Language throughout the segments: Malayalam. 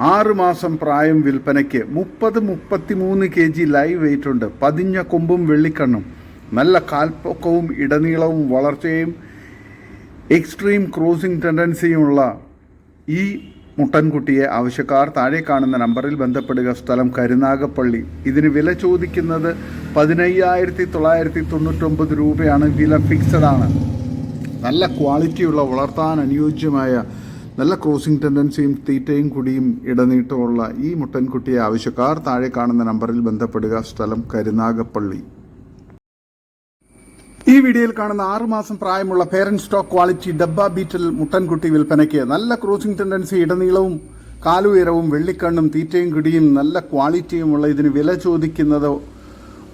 ആറ് മാസം പ്രായം വിൽപ്പനയ്ക്ക് മുപ്പത് മുപ്പത്തിമൂന്ന് കെ ജി ലൈവ് വെയിറ്റ് ഉണ്ട്. പതിഞ്ഞ കൊമ്പും വെള്ളിക്കണ്ണും. നല്ല കാൽപ്പൊക്കവും ഇടനീളവും വളർച്ചയും എക്സ്ട്രീം ക്രോസിംഗ് ടെൻഡൻസിയുമുള്ള ഈ മുട്ടൻകുട്ടിയെ ആവശ്യക്കാർ താഴെ കാണുന്ന നമ്പറിൽ ബന്ധപ്പെടുക. സ്ഥലം കരുനാഗപ്പള്ളി. ഇതിന് വില ചോദിക്കുന്നത് പതിനയ്യായിരത്തി തൊള്ളായിരത്തി തൊണ്ണൂറ്റൊമ്പത് രൂപയാണ്. വില ഫിക്സഡാണ് നല്ല ക്വാളിറ്റിയുള്ള വളർത്താൻ അനുയോജ്യമായ നല്ല ക്രോസിംഗ് ടെൻഡൻസിയും തീറ്റയും കുടിയും ഇടനീട്ടമുള്ള ഈ മുട്ടൻകുട്ടിയെ ആവശ്യക്കാർ താഴെ കാണുന്ന നമ്പറിൽ ബന്ധപ്പെടുക. സ്ഥലം കരുനാഗപ്പള്ളി. ഈ വീഡിയോയിൽ കാണുന്ന ആറുമാസം പ്രായമുള്ള പേരന്റ് സ്റ്റോക്ക് ക്വാളിറ്റി ഡബ്ബ ബീറ്റൽ മുട്ടൻകുട്ടി വിൽപ്പനയ്ക്ക് നല്ല ക്രോസിംഗ് ടെൻഡൻസി ഇടനീളവും കാലുയരവും വെള്ളിക്കണ്ണും തീറ്റയും കിടിയും നല്ല ക്വാളിറ്റിയുമുള്ള ഇതിന് വില ചോദിക്കുന്നത്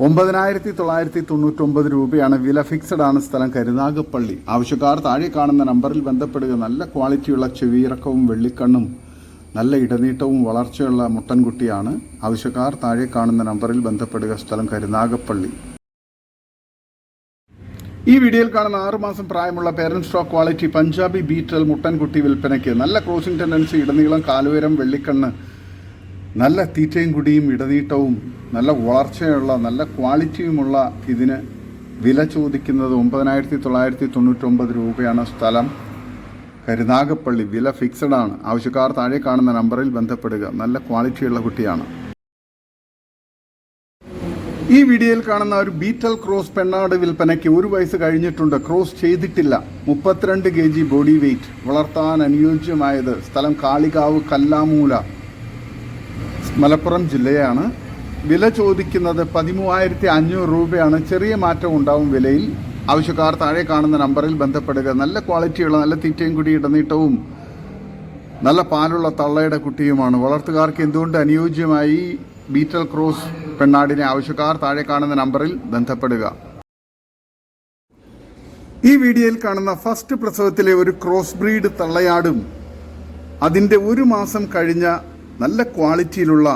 ഒമ്പതിനായിരത്തി തൊള്ളായിരത്തി തൊണ്ണൂറ്റൊമ്പത് രൂപയാണ് വില ഫിക്സഡ് ആണ് സ്ഥലം കരുനാഗപ്പള്ളി. ആവശ്യക്കാർ താഴെ കാണുന്ന നമ്പറിൽ ബന്ധപ്പെടുക. നല്ല ക്വാളിറ്റിയുള്ള ചെവിയിറക്കവും വെള്ളിക്കണ്ണും നല്ല ഇടനീട്ടവും വളർച്ചയുള്ള മുട്ടൻകുട്ടിയാണ്. ആവശ്യക്കാർ താഴെ കാണുന്ന നമ്പറിൽ ബന്ധപ്പെടുക. സ്ഥലം കരുനാഗപ്പള്ളി. ഈ വീഡിയോയിൽ കാണുന്ന ആറുമാസം പ്രായമുള്ള parent stock quality Punjabi Beetal മുട്ടൻകുട്ടി വിൽപ്പനയ്ക്ക് നല്ല ക്രോസിംഗ് ടെൻഡൻസി ഇടനീളം കാലുയരം വെള്ളിക്കണ്ണ് നല്ല തീറ്റയും കുടിയും ഇടനീട്ടവും നല്ല വളർച്ചയുള്ള നല്ല ക്വാളിറ്റിയുമുള്ള ഇതിന് വില ചോദിക്കുന്നത് ഒമ്പതിനായിരത്തി തൊള്ളായിരത്തി തൊണ്ണൂറ്റൊമ്പത് രൂപയാണ് സ്ഥലം. കരുനാഗപ്പള്ളി വില ഫിക്സഡ് ആണ്. ആവശ്യക്കാർ താഴെ കാണുന്ന നമ്പറിൽ ബന്ധപ്പെടുക. നല്ല ക്വാളിറ്റിയുള്ള കുട്ടിയാണ്. ഈ വീഡിയോയിൽ കാണുന്ന ഒരു ബീറ്റൽ ക്രോസ് പെണ്ണാട് വിൽപ്പനയ്ക്ക് ഒരു വയസ്സ് കഴിഞ്ഞിട്ടുണ്ട്. ക്രോസ് ചെയ്തിട്ടില്ല. മുപ്പത്തിരണ്ട് കെ ജി ബോഡി വെയിറ്റ് വളർത്താൻ അനുയോജ്യമായത് സ്ഥലം കാളികാവ് കല്ലാമൂല. മലപ്പുറം ജില്ലയാണ്. വില ചോദിക്കുന്നത് പതിമൂവായിരത്തി അഞ്ഞൂറ് രൂപയാണ്. ചെറിയ മാറ്റം ഉണ്ടാവും വിലയിൽ. ആവശ്യക്കാർ താഴെ കാണുന്ന നമ്പറിൽ ബന്ധപ്പെടുക. നല്ല ക്വാളിറ്റിയുള്ള നല്ല തീറ്റയും കുടി ഇടനീട്ടവും നല്ല പാലുള്ള തള്ളയുടെ കുട്ടിയുമാണ്. വളർത്തുകാർക്ക് എന്തുകൊണ്ട് അനുയോജ്യമായി ബീറ്റൽ ക്രോസ് പെണ്ണാടിനെ ആവശ്യക്കാർ താഴെ കാണുന്ന നമ്പറിൽ ബന്ധപ്പെടുക. ഈ വീഡിയോയിൽ കാണുന്ന ഫസ്റ്റ് പ്രസവത്തിലെ ഒരു ക്രോസ് ബ്രീഡ് തള്ളയാടും. അതിന്റെ ഒരു മാസം കഴിഞ്ഞ നല്ല ക്വാളിറ്റിയിലുള്ള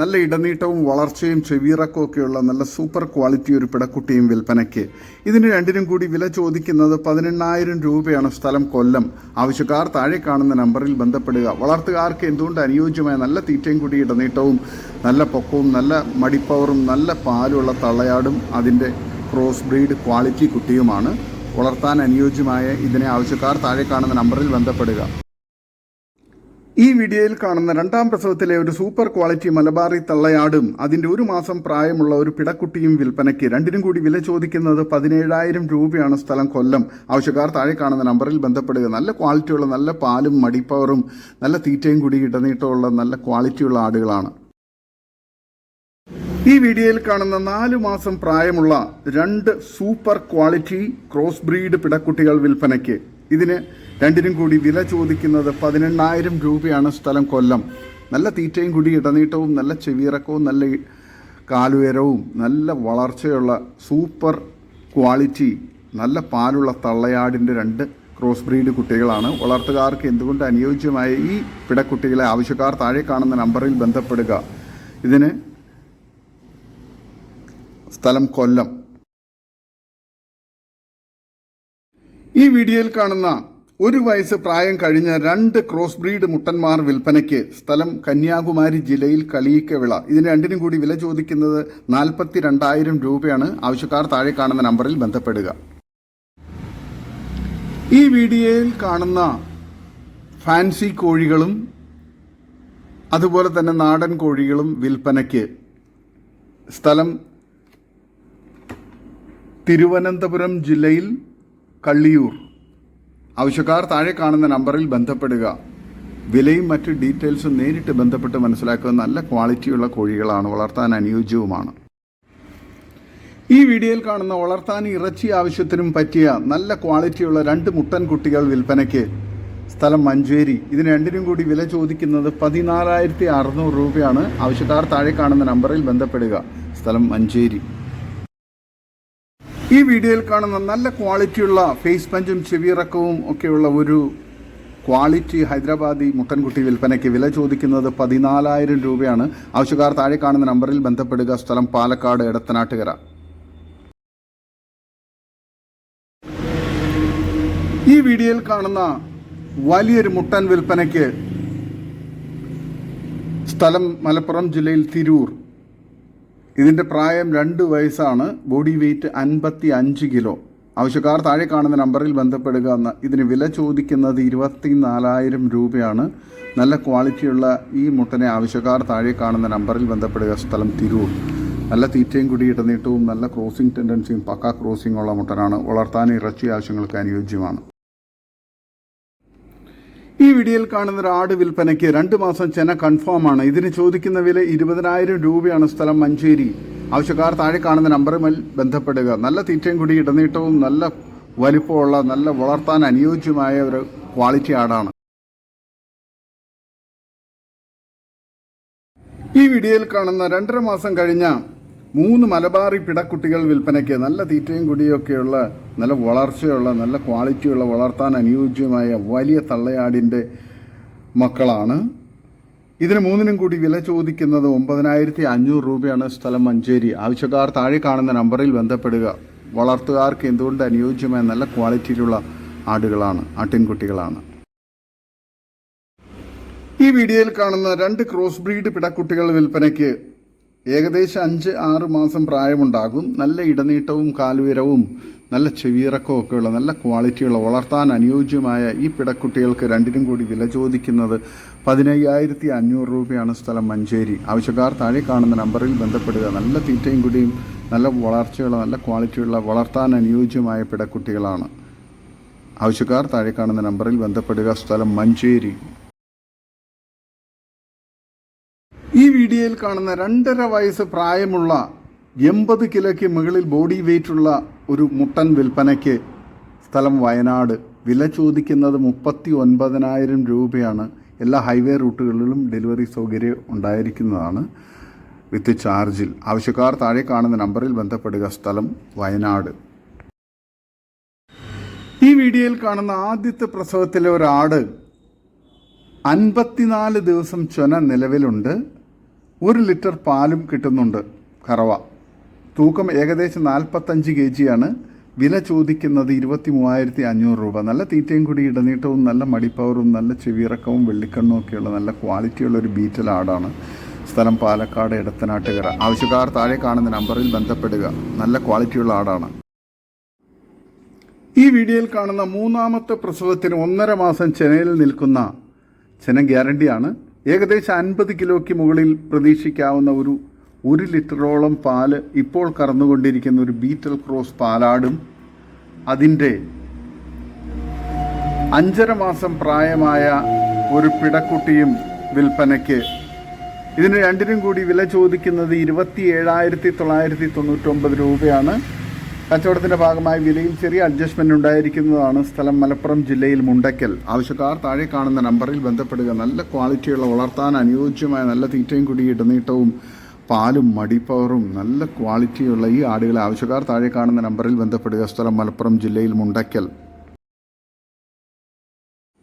നല്ല ഇടനീട്ടവും വളർച്ചയും ചെവിയിറക്കവും ഒക്കെയുള്ള നല്ല സൂപ്പർ ക്വാളിറ്റി ഒരു പിടക്കുട്ടിയും വിൽപ്പനയ്ക്ക്. ഇതിന് രണ്ടിനും കൂടി വില ചോദിക്കുന്നത് പതിനെണ്ണായിരം രൂപയാണ് സ്ഥലം കൊല്ലം. ആവശ്യക്കാർ താഴെ കാണുന്ന നമ്പറിൽ ബന്ധപ്പെടുക. വളർത്തുകാർക്ക് എന്തുകൊണ്ട് അനുയോജ്യമായ നല്ല തീറ്റയും കൂടി ഇടനീട്ടവും നല്ല പൊക്കവും നല്ല മടിപ്പവറും നല്ല പാലുള്ള തള്ളയാടും അതിന്റെ ക്രോസ് ബ്രീഡ് ക്വാളിറ്റി കുട്ടിയുമാണ്. വളർത്താൻ അനുയോജ്യമായ ഇതിനെ ആവശ്യക്കാർ താഴെ കാണുന്ന നമ്പറിൽ ബന്ധപ്പെടുക. ഈ വീഡിയോയിൽ കാണുന്ന രണ്ടാം പ്രസവത്തിലെ ഒരു സൂപ്പർ ക്വാളിറ്റി മലബാറി തള്ളയാടും അതിന്റെ ഒരു മാസം പ്രായമുള്ള ഒരു പിടക്കുട്ടിയും വിൽപ്പനയ്ക്ക് രണ്ടിനും കൂടി വില ചോദിക്കുന്നത് പതിനേഴായിരം രൂപയാണ് സ്ഥലം കൊല്ലം. ആവശ്യക്കാർ താഴെ കാണുന്ന നമ്പറിൽ ബന്ധപ്പെടുക. നല്ല ക്വാളിറ്റിയുള്ള നല്ല പാലും മടിപ്പവറും നല്ല തീറ്റയും കൂടി ഇടനീട്ടമുള്ള നല്ല ക്വാളിറ്റിയുള്ള ആടുകളാണ്. ഈ വീഡിയോയിൽ കാണുന്ന നാലു മാസം പ്രായമുള്ള രണ്ട് സൂപ്പർ ക്വാളിറ്റി ക്രോസ് ബ്രീഡ് പിടക്കുട്ടികൾ വിൽപ്പനയ്ക്ക്. ഇതിന് രണ്ടിനും കൂടി വില ചോദിക്കുന്നത് പതിനെണ്ണായിരം രൂപയാണ് സ്ഥലം കൊല്ലം. നല്ല തീറ്റയും കൂടി ഇടനീട്ടവും നല്ല ചെവിയിറക്കവും നല്ല കാലുയരവും നല്ല വളർച്ചയുള്ള സൂപ്പർ ക്വാളിറ്റി നല്ല പാലുള്ള തള്ളയാടിന്റെ രണ്ട് ക്രോസ് ബ്രീഡ് കുട്ടികളാണ്. വളർത്തുകാർക്ക് എന്തുകൊണ്ട് അനുയോജ്യമായ ഈ പിടക്കുട്ടികളെ ആവശ്യക്കാർ താഴെ കാണുന്ന നമ്പറിൽ ബന്ധപ്പെടുക. ഇതിന് സ്ഥലം കൊല്ലം. ഈ വീഡിയോയിൽ കാണുന്ന ഒരു വയസ്സ് പ്രായം കഴിഞ്ഞ രണ്ട് ക്രോസ് ബ്രീഡ് മുട്ടന്മാർ വിൽപ്പനയ്ക്ക് സ്ഥലം കന്യാകുമാരി ജില്ലയിൽ കളിയിക്കവിള ഇതിന് രണ്ടിനും കൂടി വില ചോദിക്കുന്നത് നാൽപ്പത്തി രണ്ടായിരം രൂപയാണ്. ആവശ്യക്കാർ താഴെ കാണുന്ന നമ്പറിൽ ബന്ധപ്പെടുക. ഈ വീഡിയോയിൽ കാണുന്ന ഫാൻസി കോഴികളും അതുപോലെ തന്നെ നാടൻ കോഴികളും വിൽപ്പനയ്ക്ക് സ്ഥലം തിരുവനന്തപുരം ജില്ലയിൽ കള്ളിയൂർ. ആവശ്യക്കാർ താഴെ കാണുന്ന നമ്പറിൽ ബന്ധപ്പെടുക. വിലയും മറ്റ് ഡീറ്റെയിൽസും നേരിട്ട് ബന്ധപ്പെട്ട് മനസ്സിലാക്കുന്ന നല്ല ക്വാളിറ്റിയുള്ള കോഴികളാണ് വളർത്താൻ അനുയോജ്യവുമാണ്. ഈ വീഡിയോയിൽ കാണുന്ന വളർത്താൻ ഇറച്ചി ആവശ്യത്തിനും പറ്റിയ നല്ല ക്വാളിറ്റിയുള്ള രണ്ട് മുട്ടൻ കുട്ടികൾ വിൽപ്പനയ്ക്ക് സ്ഥലം മഞ്ചേരി. ഇതിന് രണ്ടിനും കൂടി വില ചോദിക്കുന്നത് പതിനാലായിരത്തി അറുന്നൂറ് രൂപയാണ്. ആവശ്യക്കാർ താഴെ കാണുന്ന നമ്പറിൽ ബന്ധപ്പെടുക. സ്ഥലം മഞ്ചേരി. ഈ വീഡിയോയിൽ കാണുന്ന നല്ല ക്വാളിറ്റിയുള്ള ഫേസ് പഞ്ചും ചെവിയിറക്കവും ഒക്കെയുള്ള ഒരു ക്വാളിറ്റി ഹൈദരാബാദി മുട്ടൻകുട്ടി വിൽപ്പനയ്ക്ക് വില ചോദിക്കുന്നത് പതിനാലായിരം രൂപയാണ്. ആവശ്യക്കാർ താഴെ കാണുന്ന നമ്പറിൽ ബന്ധപ്പെടുക. സ്ഥലം പാലക്കാട് എടത്തനാട്ടുകര. ഈ വീഡിയോയിൽ കാണുന്ന വലിയൊരു മുട്ടൻ വിൽപ്പനയ്ക്ക് സ്ഥലം മലപ്പുറം ജില്ലയിൽ തിരൂർ. ഇതിന്റെ പ്രായം രണ്ട് വയസ്സാണ്. ബോഡി വെയ്റ്റ് അൻപത്തി അഞ്ച് കിലോ. ആവശ്യക്കാർ താഴെ കാണുന്ന നമ്പറിൽ ബന്ധപ്പെടുക എന്ന് ഇതിന് വില ചോദിക്കുന്നത് ഇരുപത്തി നാലായിരം രൂപയാണ്. നല്ല ക്വാളിറ്റിയുള്ള ഈ മുട്ടനെ ആവശ്യക്കാർ താഴെ കാണുന്ന നമ്പറിൽ ബന്ധപ്പെടുക. സ്ഥലം തിരൂർ. നല്ല തീറ്റയും കൂടി ഇടനീട്ടവും നല്ല ക്രോസിംഗ് ടെൻഡൻസിയും പക്ക ക്രോസിംഗ് ഉള്ള മുട്ടനാണ്. വളർത്താൻ ഇറച്ചി ആവശ്യങ്ങൾക്ക് അനുയോജ്യമാണ്. ഈ വീഡിയോയിൽ കാണുന്ന ഒരു ആട് വിൽപ്പനയ്ക്ക് രണ്ട് മാസം ചെന കൺഫേം ആണ്. ഇതിന് ചോദിക്കുന്ന വില ഇരുപതിനായിരം രൂപയാണ് സ്ഥലം മഞ്ചേരി. ആവശ്യക്കാർ താഴെ കാണുന്ന നമ്പറുമായി ബന്ധപ്പെടുക. നല്ല തീറ്റയും കൂടി ഇടനീട്ടവും നല്ല വലിപ്പമുള്ള നല്ല വളർത്താൻ അനുയോജ്യമായ ഒരു ക്വാളിറ്റി ആടാണ്. ഈ വീഡിയോയിൽ കാണുന്ന രണ്ടര മാസം കഴിഞ്ഞ മൂന്ന് മലബാറി പിടക്കുട്ടികൾ വിൽപ്പനയ്ക്ക് നല്ല തീറ്റയും കുടിയൊക്കെയുള്ള നല്ല വളർച്ചയുള്ള നല്ല ക്വാളിറ്റിയുള്ള വളർത്താൻ അനുയോജ്യമായ വലിയ തള്ളയാടിന്റെ മക്കളാണ്. ഇതിന് മൂന്നിനും കൂടി വില ചോദിക്കുന്നത് ഒമ്പതിനായിരത്തി അഞ്ഞൂറ് രൂപയാണ് സ്ഥലം മഞ്ചേരി. ആവശ്യക്കാർ താഴെ കാണുന്ന നമ്പറിൽ ബന്ധപ്പെടുക. വളർത്തുകാർക്ക് എന്തുകൊണ്ട് അനുയോജ്യമായ നല്ല ക്വാളിറ്റിയിലുള്ള ആടുകളാണ് ആട്ടിൻകുട്ടികളാണ്. ഈ വീഡിയോയിൽ കാണുന്ന രണ്ട് ക്രോസ് ബ്രീഡ് പിടക്കുട്ടികൾ വിൽപ്പനയ്ക്ക് ഏകദേശം അഞ്ച് ആറ് മാസം പ്രായമുണ്ടാകും. നല്ല ഇടനീട്ടവും കാലുയരവും നല്ല ചെവിയിറക്കവും ഒക്കെയുള്ള നല്ല ക്വാളിറ്റിയുള്ള വളർത്താൻ അനുയോജ്യമായ ഈ പിടക്കുട്ടികൾക്ക് രണ്ടിനും കൂടി വില ചോദിക്കുന്നത് പതിനയ്യായിരത്തി അഞ്ഞൂറ് രൂപയാണ് സ്ഥലം മഞ്ചേരി. ആവശ്യക്കാർ താഴെ കാണുന്ന നമ്പറിൽ ബന്ധപ്പെടുക. നല്ല തീറ്റയും കൂടിയും നല്ല വളർച്ചയുള്ള നല്ല ക്വാളിറ്റിയുള്ള വളർത്താൻ അനുയോജ്യമായ പിടക്കുട്ടികളാണ്. ആവശ്യക്കാർ താഴെ കാണുന്ന നമ്പറിൽ ബന്ധപ്പെടുക. സ്ഥലം മഞ്ചേരി. വീഡിയോയിൽ കാണുന്ന രണ്ടര വയസ്സ് പ്രായമുള്ള എൺപത് കിലോയ്ക്ക് മുകളിൽ ബോഡി വെയിറ്റുള്ള ഒരു മുട്ടൻ വിൽപ്പനയ്ക്ക് സ്ഥലം വയനാട്. വില ചോദിക്കുന്നത് മുപ്പത്തി ഒൻപതിനായിരം രൂപയാണ്. എല്ലാ ഹൈവേ റൂട്ടുകളിലും ഡെലിവറി സൗകര്യം ഉണ്ടായിരിക്കുന്നതാണ് വിത്ത് ചാർജിൽ. ആവശ്യക്കാർ താഴെ കാണുന്ന നമ്പറിൽ ബന്ധപ്പെടുക. സ്ഥലം വയനാട്. ഈ വീഡിയോയിൽ കാണുന്ന ആദ്യത്തെ പ്രസവത്തിലെ ഒരാട് അൻപത്തിനാല് ദിവസം ചൊന നിലവിലുണ്ട്. ഒരു ലിറ്റർ പാലും കിട്ടുന്നുണ്ട് കറവ. തൂക്കം ഏകദേശം നാൽപ്പത്തഞ്ച് കെ ജിയാണ്. വില ചോദിക്കുന്നത് ഇരുപത്തി മൂവായിരത്തി അഞ്ഞൂറ് രൂപ. നല്ല തീറ്റയും കൂടി ഇടനീട്ടവും നല്ല മടിപ്പവറും നല്ല ചെവിയിറക്കവും വെള്ളിക്കണ്ണും ഒക്കെയുള്ള നല്ല ക്വാളിറ്റിയുള്ള ഒരു ബീറ്റൽ ആടാണ്. സ്ഥലം പാലക്കാട് ഇടത്തനാട്ടുകര ആവശ്യക്കാർ താഴെ കാണുന്ന നമ്പറിൽ ബന്ധപ്പെടുക. നല്ല ക്വാളിറ്റിയുള്ള ആടാണ്. ഈ വീഡിയോയിൽ കാണുന്ന മൂന്നാമത്തെ പ്രസവത്തിന് ഒന്നര മാസം ചെനയിൽ നിൽക്കുന്ന ചെന ഗ്യാരണ്ടിയാണ്. ഏകദേശം അൻപത് കിലോയ്ക്ക് മുകളിൽ പ്രതീക്ഷിക്കാവുന്ന ഒരു ഒരു ലിറ്ററോളം പാൽ ഇപ്പോൾ കറന്നുകൊണ്ടിരിക്കുന്ന ഒരു ബീറ്റൽ ക്രോസ് പാലാടും അതിന്റെ അഞ്ചര മാസം പ്രായമായ ഒരു പിടക്കുട്ടിയും വിൽപ്പനയ്ക്ക്. ഇതിന് രണ്ടിനും കൂടി വില ചോദിക്കുന്നത് ഇരുപത്തി ഏഴായിരത്തി തൊള്ളായിരത്തി തൊണ്ണൂറ്റൊമ്പത് രൂപയാണ്. കച്ചവടത്തിന്റെ ഭാഗമായി വിലയിൽ ചെറിയ അഡ്ജസ്റ്റ്മെന്റ് ഉണ്ടായിരിക്കുന്നതാണ് സ്ഥലം മലപ്പുറം ജില്ലയിൽ മുണ്ടക്കൽ ആവശ്യക്കാർ താഴെ കാണുന്ന നമ്പറിൽ ബന്ധപ്പെടുക. നല്ല ക്വാളിറ്റിയുള്ള വളർത്താൻ അനുയോജ്യമായ നല്ല തീറ്റയും കുടി ഇടനീട്ടവും പാലും മടിപ്പവറും നല്ല ക്വാളിറ്റിയുള്ള ഈ ആടുകളെ ആവശ്യക്കാർ താഴെ കാണുന്ന നമ്പറിൽ ബന്ധപ്പെടുക. സ്ഥലം മലപ്പുറം ജില്ലയിൽ മുണ്ടയ്ക്കൽ.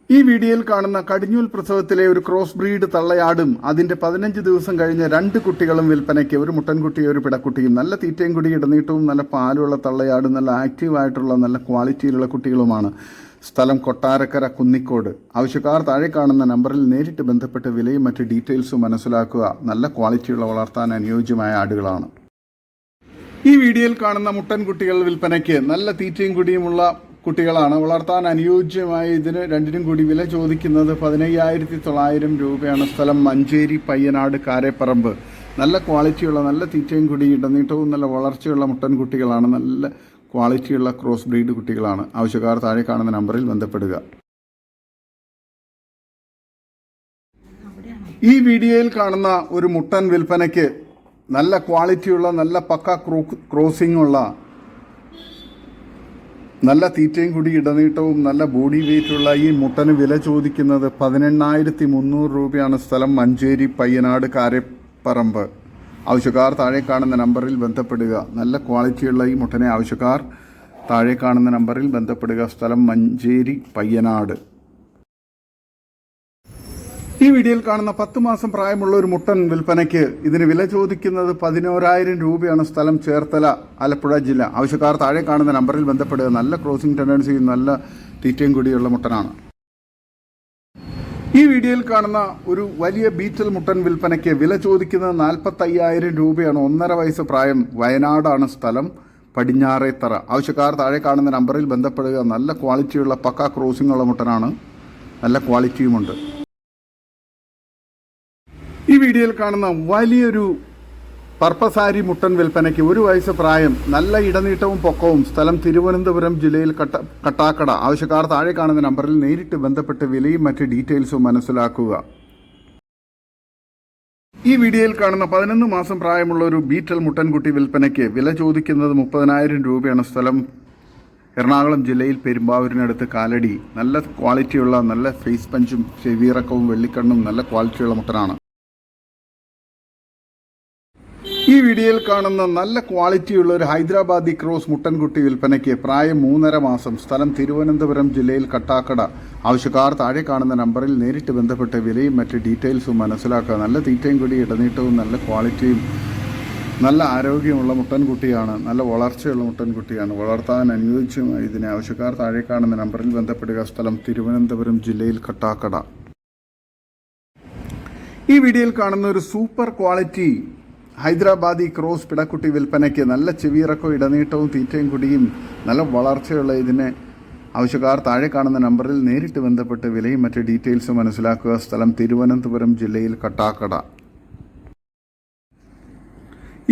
ഈ വീഡിയോയിൽ കാണുന്ന കടിഞ്ഞൂൽ പ്രസവത്തിലെ ഒരു ക്രോസ് ബ്രീഡ് തള്ളയാടും അതിന്റെ പതിനഞ്ച് ദിവസം കഴിഞ്ഞ രണ്ട് കുട്ടികളും വിൽപ്പനയ്ക്ക് ഒരു മുട്ടൻകുട്ടിയും ഒരു പിടക്കുട്ടിയും. നല്ല തീറ്റയും കുടി ഇടനീട്ടവും നല്ല പാലുള്ള തള്ളയാടും നല്ല ആക്റ്റീവായിട്ടുള്ള നല്ല ക്വാളിറ്റിയിലുള്ള കുട്ടികളുമാണ്. സ്ഥലം കൊട്ടാരക്കര കുന്നിക്കോട്. ആവശ്യക്കാർ താഴെ കാണുന്ന നമ്പറിൽ നേരിട്ട് ബന്ധപ്പെട്ട് വിലയും മറ്റ് ഡീറ്റെയിൽസും മനസ്സിലാക്കുക. നല്ല ക്വാളിറ്റിയുള്ള വളർത്താൻ അനുയോജ്യമായ ആടുകളാണ്. ഈ വീഡിയോയിൽ കാണുന്ന മുട്ടൻകുട്ടികൾ വിൽപ്പനയ്ക്ക് നല്ല തീറ്റയും കുടിയുമുള്ള കുട്ടികളാണ് വളർത്താൻ അനുയോജ്യമായ ഇതിന് രണ്ടിനും കൂടി വില ചോദിക്കുന്നത് പതിനയ്യായിരത്തി തൊള്ളായിരം രൂപയാണ് സ്ഥലം മഞ്ചേരി പയ്യനാട് കാരേപ്പറമ്പ്. നല്ല ക്വാളിറ്റിയുള്ള നല്ല തീറ്റയും കൂടി ഇടനീട്ടവും നല്ല വളർച്ചയുള്ള മുട്ടൻ കുട്ടികളാണ്. നല്ല ക്വാളിറ്റിയുള്ള ക്രോസ് ബ്രീഡ് കുട്ടികളാണ്. ആവശ്യക്കാർ താഴെ കാണുന്ന നമ്പറിൽ ബന്ധപ്പെടുക. ഈ വീഡിയോയിൽ കാണുന്ന ഒരു മുട്ടൻ വിൽപ്പനയ്ക്ക് നല്ല ക്വാളിറ്റിയുള്ള നല്ല പക്ക ക്രോ ക്രോസിംഗ് ഉള്ള നല്ല തീറ്റയും കൂടി ഇടനീട്ടവും നല്ല ബോഡി വെയിറ്റുള്ള ഈ മുട്ടന് വില ചോദിക്കുന്നത് പതിനെണ്ണായിരത്തി മുന്നൂറ് രൂപയാണ് സ്ഥലം മഞ്ചേരി പയ്യനാട് കാരപ്പറമ്പ്. ആവശ്യക്കാർ താഴെ കാണുന്ന നമ്പറിൽ ബന്ധപ്പെടുക. നല്ല ക്വാളിറ്റിയുള്ള ഈ മുട്ടനെ ആവശ്യക്കാർ താഴെ കാണുന്ന നമ്പറിൽ ബന്ധപ്പെടുക. സ്ഥലം മഞ്ചേരി പയ്യനാട്. ഈ വീഡിയോയിൽ കാണുന്ന പത്ത് മാസം പ്രായമുള്ള ഒരു മുട്ടൻ വിൽപ്പനയ്ക്ക് ഇതിന് വില ചോദിക്കുന്നത് പതിനോരായിരം രൂപയാണ് സ്ഥലം ചേർത്തല ആലപ്പുഴ ജില്ല. ആവശ്യക്കാർ താഴെ കാണുന്ന നമ്പറിൽ ബന്ധപ്പെടുക. നല്ല ക്രോസിംഗ് ടെൻഡൻസിയും നല്ല തീറ്റയും കൂടിയുള്ള മുട്ടനാണ്. ഈ വീഡിയോയിൽ കാണുന്ന ഒരു വലിയ ബീറ്റൽ മുട്ടൻ വിൽപ്പനയ്ക്ക് വില ചോദിക്കുന്നത് നാൽപ്പത്തി അയ്യായിരം രൂപയാണ്. ഒന്നര വയസ്സ് പ്രായം വയനാടാണ് സ്ഥലം പടിഞ്ഞാറേത്തറ. ആവശ്യക്കാർ താഴെ കാണുന്ന നമ്പറിൽ ബന്ധപ്പെടുക. നല്ല ക്വാളിറ്റിയുള്ള പക്ക ക്രോസിംഗ് ഉള്ള മുട്ടനാണ്. നല്ല ക്വാളിറ്റിയുമുണ്ട് ഈ വീഡിയോയിൽ കാണുന്ന വലിയൊരു പർപ്പസാരി മുട്ടൻ വിൽപ്പനയ്ക്ക് ഒരു വയസ്സ് പ്രായം നല്ല ഇടനീട്ടവും പൊക്കവും സ്ഥലം തിരുവനന്തപുരം ജില്ലയിൽ കട്ട കട്ടാക്കട. ആവശ്യക്കാർ താഴെ കാണുന്ന നമ്പറിൽ നേരിട്ട് ബന്ധപ്പെട്ട് വിലയും മറ്റ് ഡീറ്റെയിൽസും മനസ്സിലാക്കുക. ഈ വീഡിയോയിൽ കാണുന്ന പതിനൊന്ന് മാസം പ്രായമുള്ള ഒരു ബീറ്റൽ മുട്ടൻകുട്ടി വിൽപ്പനയ്ക്ക് വില ചോദിക്കുന്നത് മുപ്പതിനായിരം രൂപയാണ് സ്ഥലം. എറണാകുളം ജില്ലയിൽ പെരുമ്പാവൂരിനടുത്ത് കാലടി. നല്ല ക്വാളിറ്റിയുള്ള നല്ല ഫേസ് പഞ്ചും ചെവിയിറക്കവും വെള്ളിക്കണ്ണും നല്ല ക്വാളിറ്റിയുള്ള മുട്ടനാണ്. ഈ വീഡിയോയിൽ കാണുന്ന നല്ല ക്വാളിറ്റിയുള്ള ഒരു ഹൈദരാബാദി ക്രോസ് മുട്ടൻകുട്ടി വിൽപ്പനയ്ക്ക് പ്രായം മൂന്നര മാസം സ്ഥലം തിരുവനന്തപുരം ജില്ലയിൽ കട്ടാക്കട. ആവശ്യക്കാർ താഴെ കാണുന്ന നമ്പറിൽ നേരിട്ട് ബന്ധപ്പെട്ട് വിലയും മറ്റ് ഡീറ്റെയിൽസും മനസ്സിലാക്കുക. നല്ല തീറ്റയും കൂടി ഇടനീട്ടവും നല്ല ക്വാളിറ്റിയും നല്ല ആരോഗ്യമുള്ള മുട്ടൻകുട്ടിയാണ് നല്ല വളർച്ചയുള്ള മുട്ടൻകുട്ടിയാണ്. വളർത്താൻ അനുയോജ്യം ഇതിനെ ആവശ്യക്കാർ താഴെ കാണുന്ന നമ്പറിൽ ബന്ധപ്പെടുക. സ്ഥലം തിരുവനന്തപുരം ജില്ലയിൽ കട്ടാക്കട. ഈ വീഡിയോയിൽ കാണുന്ന ഒരു സൂപ്പർ ക്വാളിറ്റി ഹൈദരാബാദി ക്രോസ് പിടക്കുട്ടി വിൽപ്പനയ്ക്ക് നല്ല ചെവിയിറക്കവും ഇടനീട്ടവും തീറ്റയും കുടിയും നല്ല വളർച്ചയുള്ള ഇതിനെ ആവശ്യക്കാർ താഴെ കാണുന്ന നമ്പറിൽ നേരിട്ട് ബന്ധപ്പെട്ട് വിലയും മറ്റ് ഡീറ്റെയിൽസും മനസ്സിലാക്കുക. സ്ഥലം തിരുവനന്തപുരം ജില്ലയിൽ കട്ടാക്കട.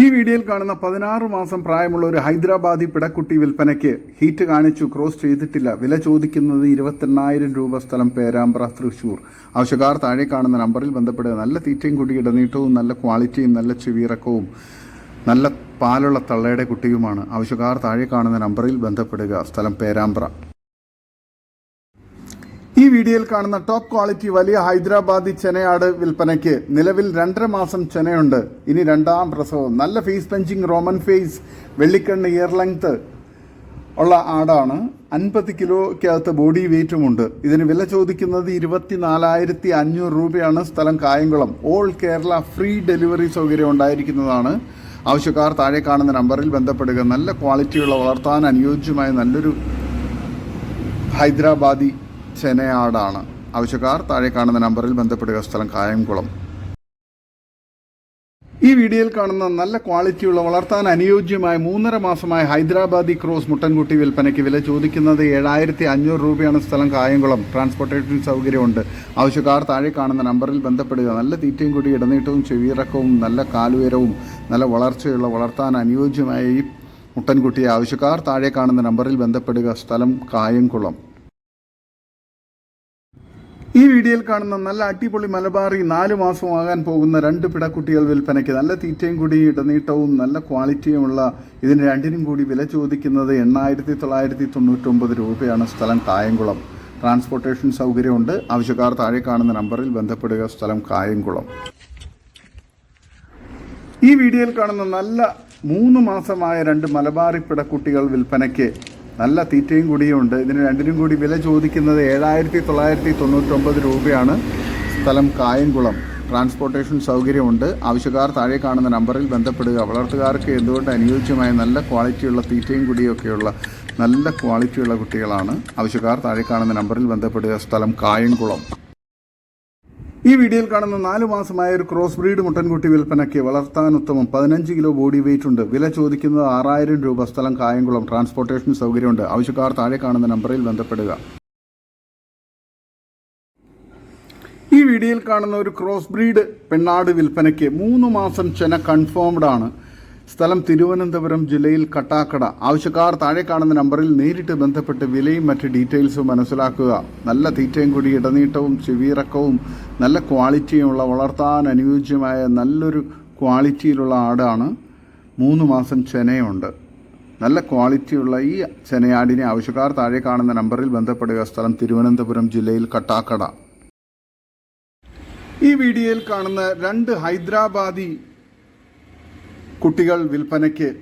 ഈ വീഡിയോയിൽ കാണുന്ന പതിനാറ് മാസം പ്രായമുള്ള ഒരു ഹൈദരാബാദി പിടക്കുട്ടി വിൽപ്പനയ്ക്ക് ഹീറ്റ് കാണിച്ചു ക്രോസ് ചെയ്തിട്ടില്ല. വില ചോദിക്കുന്നത് ഇരുപത്തെണ്ണായിരം രൂപ സ്ഥലം പേരാമ്പ്ര തൃശൂർ. ആവശ്യക്കാർ താഴെ കാണുന്ന നമ്പറിൽ ബന്ധപ്പെടുക. നല്ല തീറ്റയും കുട്ടി ഇടനീട്ടവും നല്ല ക്വാളിറ്റിയും നല്ല ചെവിയിറക്കവും നല്ല പാലുള്ള തള്ളയുടെ കുട്ടിയുമാണ്. ആവശ്യക്കാർ താഴെ കാണുന്ന നമ്പറിൽ ബന്ധപ്പെടുക. സ്ഥലം പേരാമ്പ്ര. വീഡിയോയിൽ കാണുന്ന ടോപ്പ് ക്വാളിറ്റി വലിയ ഹൈദരാബാദി ചെനയാട് വിൽപ്പനയ്ക്ക് നിലവിൽ രണ്ടര മാസം ചെനയുണ്ട്. ഇനി രണ്ടാം പ്രസവം. നല്ല ഫേസ് പഞ്ചിങ് റോമൻ ഫേസ് വെള്ളിക്കണ്ണ് ഇയർ ലെങ്ത് ഉള്ള ആടാണ്. അൻപത് കിലോയ്ക്കകത്ത് ബോഡി വെയിറ്റുമുണ്ട് ഇതിന് വില ചോദിക്കുന്നത് ഇരുപത്തിനാലായിരത്തി അഞ്ഞൂറ് രൂപയാണ്. സ്ഥലം Kayamkulam. All Kerala free delivery സൗകര്യം ഉണ്ടായിരിക്കുന്നതാണ്. ആവശ്യക്കാർ താഴെ കാണുന്ന നമ്പറിൽ ബന്ധപ്പെടുക. നല്ല ക്വാളിറ്റിയുള്ള വളർത്താൻ അനുയോജ്യമായ നല്ലൊരു ഹൈദരാബാദി ചെനയാടാണ്. ആവശ്യക്കാർ താഴെ കാണുന്ന നമ്പറിൽ ബന്ധപ്പെടുക. സ്ഥലം കായംകുളം. ഈ വീഡിയോയിൽ കാണുന്ന നല്ല ക്വാളിറ്റിയുള്ള വളർത്താൻ അനുയോജ്യമായ മൂന്നര മാസമായ ഹൈദരാബാദി ക്രോസ് മുട്ടൻകുട്ടി വിൽപ്പനയ്ക്ക് വില ചോദിക്കുന്നത് ഏഴായിരത്തി അഞ്ഞൂറ് രൂപയാണ് സ്ഥലം കായംകുളം. ട്രാൻസ്പോർട്ടേഷൻ സൗകര്യമുണ്ട്. ആവശ്യക്കാർ താഴെ കാണുന്ന നമ്പറിൽ ബന്ധപ്പെടുക. നല്ല തീറ്റയും കൂടി ഇടനീട്ടവും ചെവിയിറക്കവും നല്ല കാലുയരവും നല്ല വളർച്ചയുള്ള വളർത്താൻ അനുയോജ്യമായ ഈ മുട്ടൻകുട്ടിയെ ആവശ്യക്കാർ താഴെ കാണുന്ന നമ്പറിൽ ബന്ധപ്പെടുക. സ്ഥലം കായംകുളം. ഈ വീഡിയോയിൽ കാണുന്ന നല്ല അടിപൊളി മലബാറി മാസം മാസമാകാൻ പോകുന്ന രണ്ട് പിടക്കുട്ടികൾ വിൽപ്പനയ്ക്ക് നല്ല തീറ്റയും കൂടി ഇടനീട്ടവും നല്ല ക്വാളിറ്റിയുമുള്ള ഇതിന് രണ്ടിനും കൂടി വില ചോദിക്കുന്നത് എണ്ണായിരത്തി തൊള്ളായിരത്തി തൊണ്ണൂറ്റൊമ്പത് രൂപയാണ് സ്ഥലം കായംകുളം. ട്രാൻസ്പോർട്ടേഷൻ സൗകര്യമുണ്ട്. ആവശ്യക്കാർ താഴെ കാണുന്ന നമ്പറിൽ ബന്ധപ്പെടുക. സ്ഥലം കായംകുളം. ഈ വീഡിയോയിൽ കാണുന്ന നല്ല മൂന്ന് മാസമായ രണ്ട് മലബാറി പിടക്കുട്ടികൾ വിൽപ്പനയ്ക്ക് നല്ല തീറ്റയും കൂടിയും ഉണ്ട്. ഇതിന് രണ്ടിനും കൂടി വില ചോദിക്കുന്നത് ഏഴായിരത്തി തൊള്ളായിരത്തി തൊണ്ണൂറ്റൊമ്പത് രൂപയാണ്. സ്ഥലം കായംകുളം. ട്രാൻസ്പോർട്ടേഷൻ സൗകര്യമുണ്ട്. ആവശ്യക്കാർ താഴെ കാണുന്ന നമ്പറിൽ ബന്ധപ്പെടുക. വളർത്തുകാർക്ക് എന്തുകൊണ്ട് അനുയോജ്യമായ നല്ല ക്വാളിറ്റിയുള്ള തീറ്റയും കുടിയൊക്കെയുള്ള നല്ല ക്വാളിറ്റിയുള്ള കുട്ടികളാണ്? ആവശ്യക്കാർ താഴെ കാണുന്ന നമ്പറിൽ ബന്ധപ്പെടുക. സ്ഥലം കായംകുളം. ഈ വീഡിയോയിൽ കാണുന്ന നാല് മാസമായ ഒരു ക്രോസ് ബ്രീഡ് മുട്ടൻകുട്ടി വിൽപ്പനയ്ക്ക് വളർത്താൻ ഉത്തമം പതിനഞ്ച് കിലോ ബോഡി വെയിറ്റ് ഉണ്ട്. വില ചോദിക്കുന്നത് ആറായിരം രൂപ. സ്ഥലം കായംകുളം. ട്രാൻസ്പോർട്ടേഷൻ സൗകര്യമുണ്ട്. ആവശ്യക്കാർ താഴെ കാണുന്ന നമ്പറിൽ ബന്ധപ്പെടുക. ഈ വീഡിയോയിൽ കാണുന്ന ഒരു ക്രോസ് ബ്രീഡ് പെണ്ണാട് വിൽപ്പനയ്ക്ക് മൂന്ന് മാസം ചെന കൺഫേംഡ് ആണ്. സ്ഥലം തിരുവനന്തപുരം ജില്ലയിൽ കട്ടാക്കട. ആവശ്യക്കാർ താഴെ കാണുന്ന നമ്പറിൽ നേരിട്ട് ബന്ധപ്പെട്ട് വിലയും മറ്റ് ഡീറ്റെയിൽസും മനസ്സിലാക്കുക. നല്ല തീറ്റയും കൂടി ഇടനീട്ടവും ചെവിയിറക്കവും നല്ല ക്വാളിറ്റിയുമുള്ള വളർത്താൻ അനുയോജ്യമായ നല്ലൊരു ക്വാളിറ്റിയിലുള്ള ആടാണ് മൂന്ന് മാസം ചെനയുണ്ട്. നല്ല ക്വാളിറ്റിയുള്ള ഈ ചെനയാടിനെ ആവശ്യക്കാർ താഴെ കാണുന്ന നമ്പറിൽ ബന്ധപ്പെടുക. സ്ഥലം തിരുവനന്തപുരം ജില്ലയിൽ കട്ടാക്കട. ഈ വീഡിയോയിൽ കാണുന്ന രണ്ട് ഹൈദരാബാദി കുട്ടികൾ വിൽപ്പനയ്ക്ക്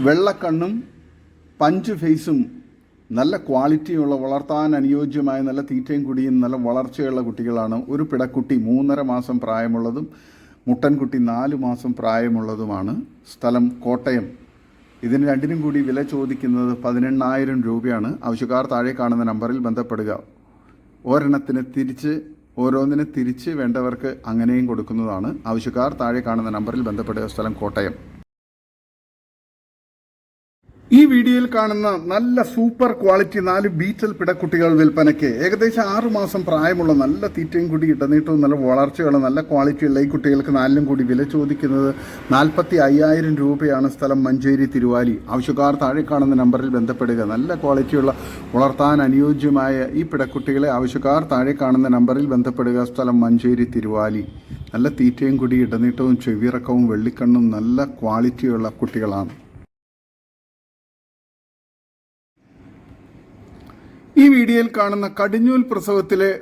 വെള്ളക്കണ്ണും പഞ്ച് ഫേസും നല്ല ക്വാളിറ്റിയുള്ള വളർത്താൻ അനുയോജ്യമായ നല്ല തീറ്റയും കുടിയും നല്ല വളർച്ചയുള്ള കുട്ടികളാണ്. ഒരു പിടക്കുട്ടി മൂന്നര മാസം പ്രായമുള്ളതും മുട്ടൻകുട്ടി നാല് മാസം പ്രായമുള്ളതുമാണ്. സ്ഥലം കോട്ടയം. ഇതിന് രണ്ടിനും കൂടി വില ചോദിക്കുന്നത് പതിനെണ്ണായിരം രൂപയാണ്. ആവശ്യക്കാർ താഴെ കാണുന്ന നമ്പറിൽ ബന്ധപ്പെടുക. ഒരെണ്ണത്തിന് തിരിച്ച് ഓരോന്നിന് തിരിച്ച് വേണ്ടവർക്ക് അങ്ങനെയും കൊടുക്കുന്നതാണ്. ആവശ്യക്കാർ താഴെ കാണുന്ന നമ്പറിൽ ബന്ധപ്പെടുക സ്ഥലം കോട്ടയം. ഈ വീഡിയോയിൽ കാണുന്ന നല്ല സൂപ്പർ ക്വാളിറ്റി നാല് ബീറ്റൽ പിടക്കുട്ടികൾ വിൽപ്പനയ്ക്ക് ഏകദേശം ആറു മാസം പ്രായമുള്ള നല്ല തീറ്റയും കൂടി ഇടനീട്ടവും നല്ല വളർച്ചയുള്ള നല്ല ക്വാളിറ്റിയുള്ള ഈ കുട്ടികൾക്ക് നാലിനും കൂടി വില ചോദിക്കുന്നത് നാൽപ്പത്തി അയ്യായിരം രൂപയാണ് സ്ഥലം മഞ്ചേരി തിരുവാലി. ആവശ്യക്കാർ താഴെ കാണുന്ന നമ്പറിൽ ബന്ധപ്പെടുക. നല്ല ക്വാളിറ്റിയുള്ള വളർത്താൻ അനുയോജ്യമായ ഈ പിടക്കുട്ടികളെ ആവശ്യക്കാർ താഴെ കാണുന്ന നമ്പറിൽ ബന്ധപ്പെടുക. സ്ഥലം മഞ്ചേരി തിരുവാലി. നല്ല തീറ്റയും കൂടി ഇടനീട്ടവും ചെവിയിറക്കവും വെള്ളിക്കണ്ണും നല്ല ക്വാളിറ്റിയുള്ള കുട്ടികളാണ് ഈ വീഡിയോയിൽ കാണുന്ന കടിഞ്ഞൂൽ പ്രസവത്തിലെ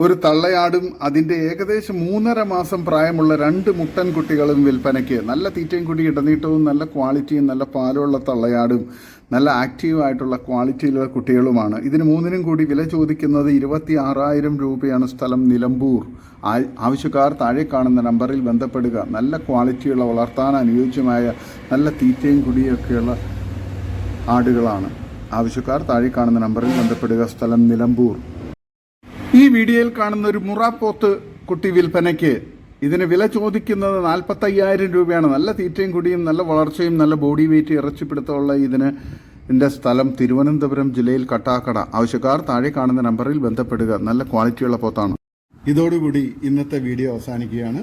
ഒരു തള്ളയാടും അതിന്റെ ഏകദേശം മൂന്നര മാസം പ്രായമുള്ള രണ്ട് മുട്ടൻ കുട്ടികളും വിൽപ്പനയ്ക്ക് നല്ല തീറ്റയും കുട്ടി ഇടനീട്ടവും നല്ല ക്വാളിറ്റിയും നല്ല പാലുള്ള തള്ളയാടും നല്ല ആക്റ്റീവായിട്ടുള്ള ക്വാളിറ്റിയിലുള്ള കുട്ടികളുമാണ്. ഇതിന് മൂന്നിനും കൂടി വില ചോദിക്കുന്നത് ഇരുപത്തി ആറായിരം രൂപയാണ് സ്ഥലം നിലമ്പൂർ. ആവശ്യക്കാർ താഴെ കാണുന്ന നമ്പറിൽ ബന്ധപ്പെടുക. നല്ല ക്വാളിറ്റിയുള്ള വളർത്താൻ അനുയോജ്യമായ നല്ല തീറ്റയും കുടിയൊക്കെയുള്ള ആടുകളാണ്. ആവശ്യക്കാർ താഴെ കാണുന്ന നമ്പറിൽ ബന്ധപ്പെടുക. സ്ഥലം നിലമ്പൂർ. ഈ വീഡിയോയിൽ കാണുന്ന ഒരു മുറാപ്പോത്ത് കുട്ടി വിൽപ്പനയ്ക്ക് ഇതിന് വില ചോദിക്കുന്നത് നാൽപ്പത്തയ്യായിരം രൂപയാണ്. നല്ല തീറ്റയും കുടിയും നല്ല വളർച്ചയും നല്ല ബോഡി വെയിറ്റ് ഇറച്ചിപ്പിടുത്തമുള്ള ഇതിന് എന്റെ സ്ഥലം തിരുവനന്തപുരം ജില്ലയിൽ കട്ടാക്കട. ആവശ്യക്കാർ താഴെ കാണുന്ന നമ്പറിൽ ബന്ധപ്പെടുക. നല്ല ക്വാളിറ്റിയുള്ള പോത്താണ്. ഇതോടുകൂടി ഇന്നത്തെ വീഡിയോ അവസാനിക്കുകയാണ്.